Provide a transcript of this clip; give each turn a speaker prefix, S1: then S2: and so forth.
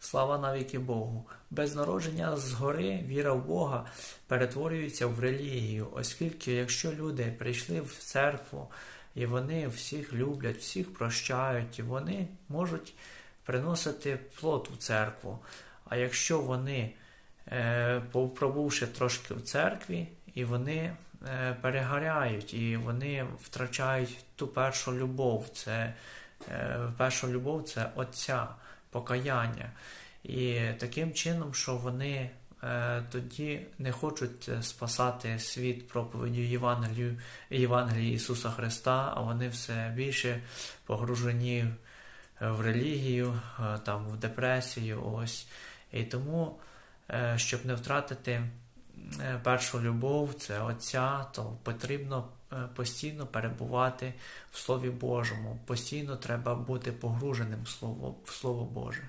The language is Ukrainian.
S1: Слава навіки Богу. Без народження згори віра в Бога перетворюється в релігію, оскільки якщо люди прийшли в церкву і вони всіх люблять, всіх прощають, і вони можуть приносити плод у церкву. А якщо вони, е, пробувши трошки в церкві, і вони е, перегоряють, і вони втрачають ту першу любов, це е, перша любов це Отця, покаяння. І таким чином, що вони е, тоді не хочуть е, спасати світ проповіддю Євангелію, Євангелії Ісуса Христа, а вони все більше погружені в релігію, е, там, в депресію. Ось. І тому, е, щоб не втратити першу любов, це Отця, то потрібно е, постійно перебувати в Слові Божому. Постійно треба бути погруженим в Слово, в Слово Боже.